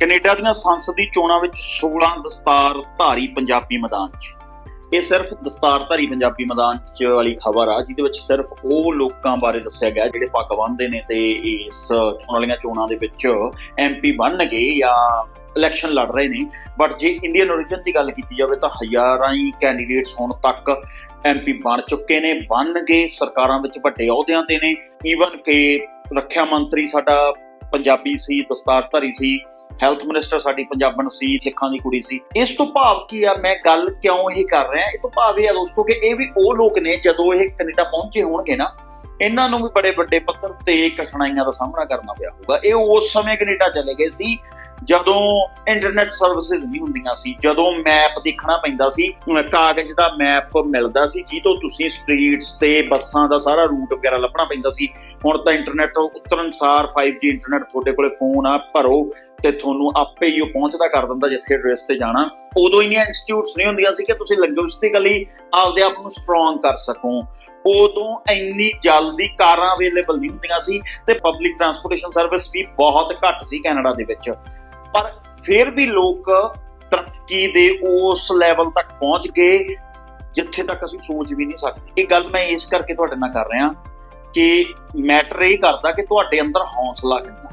Canada ਦੀਆਂ ਸੰਸਦੀ ਚੋਣਾਂ ਵਿੱਚ 16 ਦਸਤਾਰ ਧਾਰੀ ਪੰਜਾਬੀ ਮੈਦਾਨ 'ਚ। ਇਹ ਸਿਰਫ ਦਸਤਾਰਧਾਰੀ ਪੰਜਾਬੀ ਮੈਦਾਨ 'ਚ ਵਾਲੀ ਖਬਰ ਆ, ਜਿਹਦੇ ਵਿੱਚ ਸਿਰਫ ਉਹ ਲੋਕਾਂ ਬਾਰੇ ਦੱਸਿਆ ਗਿਆ, ਜਿਹੜੇ ਪੱਗ ਬੰਨ੍ਹਦੇ ਨੇ ਤੇ ਇਸ ਆਉਣ ਵਾਲੀਆਂ ਚੋਣਾਂ ਦੇ ਵਿੱਚ ਐਮਪੀ ਬਣਨਗੇ ਜਾਂ ਇਲੈਕਸ਼ਨ ਲੜ ਰਹੇ ਨੇ। ਬਟ ਜੇ ਇੰਡੀਅਨ origin ਦੀ ਗੱਲ ਕੀਤੀ ਜਾਵੇ ਤਾਂ ਹਜ਼ਾਰਾਂ ਹੀ ਕੈਂਡੀਡੇਟਸ ਹੁਣ ਤੱਕ ਐਮਪੀ ਬਣ ਚੁੱਕੇ ਨੇ, ਬਣਨਗੇ, ਸਰਕਾਰਾਂ ਵਿੱਚ ਵੱਡੇ ਅਹੁਦਿਆਂ ਤੇ ਨੇ। ਈਵਨ ਕਿ ਰੱਖਿਆ ਮੰਤਰੀ ਸਾਡਾ ਪੰਜਾਬੀ ਸੀ ਦਸਤਾਰਧਾਰੀ ਸੀ ਹੈਲਥ ਮਿਨਿਸਟਰ ਸਾਡੀ ਪੰਜਾਬਣ ਸੀ, ਸਿੱਖਾਂ ਦੀ ਕੁੜੀ ਸੀ। ਇਸ ਤੋਂ ਭਾਵ ਕੀ ਆ? ਮੈਂ ਗੱਲ ਕਿਉਂ ਇਹ ਕਰ ਰਿਹਾ? ਇਹ ਤੋਂ ਭਾਵ ਇਹ ਆ ਦੋਸਤੋ ਕਿ ਇਹ ਵੀ ਉਹ ਲੋਕ ਨੇ, ਜਦੋਂ ਇਹ ਕੈਨੇਡਾ ਪਹੁੰਚੇ ਹੋਣਗੇ ਨਾ, ਇਹਨਾਂ ਨੂੰ ਵੀ ਬੜੇ ਵੱਡੇ ਪੱਧਰ ਤੇ ਕਠਿਨਾਈਆਂ ਦਾ ਸਾਹਮਣਾ ਕਰਨਾ ਪਿਆ ਹੋਊਗਾ। ਇਹ ਉਸ ਸਮੇਂ ਕੈਨੇਡਾ ਚਲੇ ਗਏ ਸੀ। ਜਦੋਂ ਇੰਟਰਨੈਟ ਸਰਵਿਸਿਜ਼ ਨਹੀਂ ਹੁੰਦੀਆਂ ਸੀ, ਜਦੋਂ ਮੈਪ ਦੇਖਣਾ ਪੈਂਦਾ ਸੀ ਕਾਗਜ਼ ਦਾ ਮੈਪ ਮਿਲਦਾ ਸੀ ਜੀ ਤੁਸੀਂ ਸਟਰੀਟਸ ਤੇ ਬੱਸਾਂ ਦਾ ਸਾਰਾ ਰੂਟ ਵਗੈਰਾ ਲੱਭਣਾ ਪੈਂਦਾ ਸੀ। ਹੁਣ ਤਾਂ ਇੰਟਰਨੈਟ ਉਤਰਨ 5G ਇੰਟਰਨੈਟ ਤੁਹਾਡੇ ਕੋਲੇ ਫੋਨ ਆ, ਭਰੋ ਤੇ ਤੁਹਾਨੂੰ ਆਪੇ ਹੀ ਉਹ ਪਹੁੰਚਦਾ ਕਰ ਦਿੰਦਾ ਜਿੱਥੇ ਐਡਰੈਸ ਤੇ ਜਾਣਾ। ਉਦੋਂ ਇੰਨੀਆਂ ਇੰਸਟੀਚਿਊਟਸ ਨਹੀਂ ਹੁੰਦੀਆਂ ਸੀ ਕਿ ਤੁਸੀਂ ਲਿੰਗੁਇਸਟਿਕਲੀ ਆਪਦੇ ਆਪ ਨੂੰ ਸਟਰੋਂਗ ਕਰ ਸਕੋ। ਉਦੋਂ ਇੰਨੀ ਜਲਦੀ ਕਾਰਾਂ ਅਵੇਲੇਬਲ ਨਹੀਂ ਹੁੰਦੀਆਂ ਸੀ ਤੇ ਪਬਲਿਕ ਟਰਾਂਸਪੋਰਟੇਸ਼ਨ ਸਰਵਿਸ ਵੀ ਬਹੁਤ ਘੱਟ ਸੀ ਕੈਨੇਡਾ ਦੇ ਵਿੱਚ। ਪਰ ਫਿਰ ਵੀ ਲੋਕ ਤਰੱਕੀ ਦੇ ਉਸ ਲੈਵਲ ਤੱਕ ਪਹੁੰਚ ਗਏ, ਜਿੱਥੇ ਤੱਕ ਅਸੀਂ ਸੋਚ ਵੀ ਨਹੀਂ ਸਕਦੇ। ਇਹ ਗੱਲ ਮੈਂ ਇਸ ਕਰਕੇ ਤੁਹਾਡੇ ਨਾਲ ਕਰ ਰਿਹਾ ਕਿ ਮੈਟਰ ਇਹ ਕਰਦਾ ਕਿ ਤੁਹਾਡੇ ਅੰਦਰ ਹੌਸਲਾ ਕਿੰਨਾ।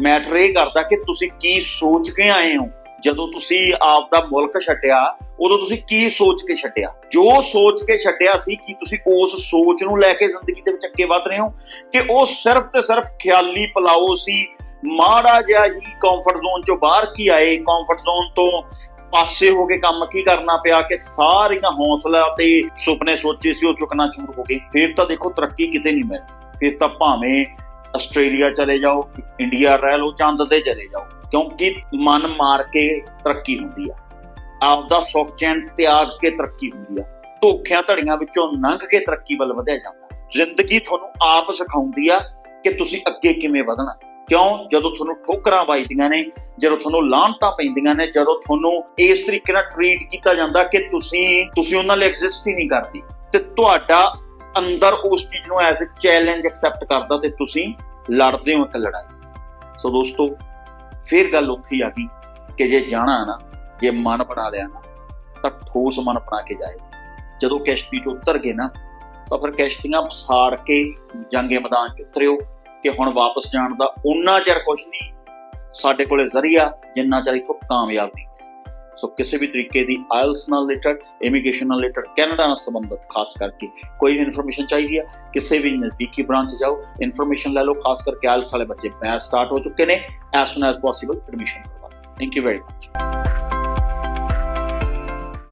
ਮੈਟਰ ਇਹ ਕਰਦਾ ਕਿ ਤੁਸੀਂ ਕੀ ਸੋਚ ਕੇ ਆਏ ਹੋ। ਜਦੋਂ ਤੁਸੀਂ ਆਪ ਦਾ ਮੁਲਕ ਛੱਡਿਆ, ਉਦੋਂ ਤੁਸੀਂ ਕੀ ਸੋਚ ਕੇ ਛੱਡਿਆ? ਜੋ ਸੋਚ ਕੇ ਛੱਡਿਆ ਸੀ, ਕਿ ਤੁਸੀਂ ਉਸ ਸੋਚ ਨੂੰ ਲੈ ਕੇ ਜ਼ਿੰਦਗੀ ਦੇ ਵਿੱਚ ਅੱਗੇ ਵਧ ਰਹੇ ਹੋ? ਕਿ ਉਹ ਸਿਰਫ ਤੇ ਸਿਰਫ ਖਿਆਲੀ ਪਲਾਓ ਸੀ ਮਾੜਾ ਜਿਹਾ ਹੀ ਕੰਫਰਟ ਜ਼ੋਨ ਚੋਂ ਬਾਹਰ ਕੀ ਆਏ? ਕੰਫਰਟ ਜ਼ੋਨ ਤੋਂ ਪਾਸੇ ਹੋ ਕੇ ਕੰਮ ਕੀ ਕਰਨਾ ਪਿਆ ਕਿ ਸਾਰੀਆਂ ਹੌਸਲਾ ਤੇ ਸੁਪਨੇ ਸੋਚੇ ਸੀ, ਉਹ ਚੁਕਨਾ ਚੂਰ ਹੋ ਗਏ। ਫਿਰ ਤਾਂ ਦੇਖੋ ਤਰੱਕੀ ਕਿਤੇ ਨਹੀਂ ਮਿਲਦੀ। ਫਿਰ ਤਾਂ ਭਾਵੇਂ ਆਸਟ੍ਰੇਲੀਆ ਚਲੇ ਜਾਓ, ਇੰਡੀਆ ਰਹਿ ਲਓ, ਚੰਦ ਤੇ ਚਲੇ ਜਾਓ। ਕਿਉਂਕਿ ਮਨ ਮਾਰ ਕੇ ਤਰੱਕੀ ਹੁੰਦੀ ਆ। ਆਪਦਾ ਸੁੱਖ ਚੈਨ ਤਿਆਗ ਕੇ ਤਰੱਕੀ ਹੁੰਦੀ ਆ। ਧੋਖਿਆਂ ਧੜੀਆਂ ਵਿੱਚੋਂ ਲੰਘ ਕੇ ਤਰੱਕੀ ਵੱਲ ਵਧਿਆ ਜਾਂਦਾ। ਜ਼ਿੰਦਗੀ ਤੁਹਾਨੂੰ ਆਪ ਸਿਖਾਉਂਦੀ ਆ ਕਿ ਤੁਸੀਂ ਅੱਗੇ ਕਿਵੇਂ ਵਧਣਾ। ਕਿਉਂ? ਜਦੋਂ ਤੁਹਾਨੂੰ ਠੋਕਰਾਂ ਵੱਜਦੀਆਂ ਨੇ, ਜਦੋਂ ਤੁਹਾਨੂੰ ਲਾਹਣਤਾਂ ਪੈਂਦੀਆਂ ਨੇ, ਜਦੋਂ ਤੁਹਾਨੂੰ ਇਸ ਤਰੀਕੇ ਨਾਲ ਟਰੀਟ ਕੀਤਾ ਜਾਂਦਾ ਕਿ ਤੁਸੀਂ ਤੁਸੀਂ ਉਹਨਾਂ ਲਈ ਐਗਜ਼ਿਸਟ ਹੀ ਨਹੀਂ ਕਰਦੀ, ਤੇ ਤੁਹਾਡਾ ਅੰਦਰ ਉਸ ਚੀਜ਼ ਨੂੰ ਐਜ਼ ਅ ਚੈਲੰਜ ਐਕਸੈਪਟ ਕਰਦਾ ਤੇ ਤੁਸੀਂ ਲੜਦੇ ਹੋ ਇੱਕ ਲੜਾਈ। ਸੋ ਦੋਸਤੋ, ਫਿਰ ਗੱਲ ਉੱਥੇ ਹੀ ਆ ਗਈ ਕਿ ਜੇ ਜਾਣਾ ਨਾ, ਜੇ ਮਨ ਬਣਾ ਲਿਆ ਨਾ, ਤਾਂ ਠੋਸ ਮਨ ਬਣਾ ਕੇ ਜਾਏ ਜਦੋਂ ਕਿਸ਼ਤੀ 'ਚ ਉਤਰ ਗਏ ਨਾ, ਤਾਂ ਫਿਰ ਕਿਸ਼ਤੀਆਂ ਸਾੜ ਕੇ ਜੰਗੇ ਮੈਦਾਨ 'ਚ ਉਤਰਿਓ। ਕਿ ਹੁਣ ਵਾਪਸ ਜਾਣ ਦਾ ਉਨਾ ਚਿਰ ਕੁਝ ਨਹੀਂ। ਸਾਡੇ ਕੋਲੇ ਜ਼ਰੀਆ ਜਿੰਨਾ ਚਿਰ ਇੱਥੋਂ ਕਾਮਯਾਬ ਨਹੀਂ। ਸੋ ਕਿਸੇ ਵੀ ਤਰੀਕੇ ਦੀ ਆਇਲਸ ਨਾਲ ਰਿਲੇਟਡ, ਇਮੀਗ੍ਰੇਸ਼ਨ ਨਾਲ ਰਿਲੇਟਡ, ਕੈਨੇਡਾ ਨਾਲ ਸੰਬੰਧਿਤ, ਖਾਸ ਕਰਕੇ ਕੋਈ ਵੀ ਇਨਫੋਰਮੇਸ਼ਨ ਚਾਹੀਦੀ ਹੈ ਕਿਸੇ ਵੀ ਨਜ਼ਦੀਕੀ ਬ੍ਰਾਂਚ ਜਾਓ, ਇਨਫੋਰਮੇਸ਼ਨ ਲੈ ਲਓ, ਖਾਸ ਕਰਕੇ ਆਇਲਸ ਵਾਲੇ ਬੱਚੇ ਬੈਚ ਸਟਾਰਟ ਹੋ ਚੁੱਕੇ ਨੇ as soon as possible admission ਕਰਵਾਓ ਥੈਂਕ ਯੂ ਵੈਰੀ ਮਚ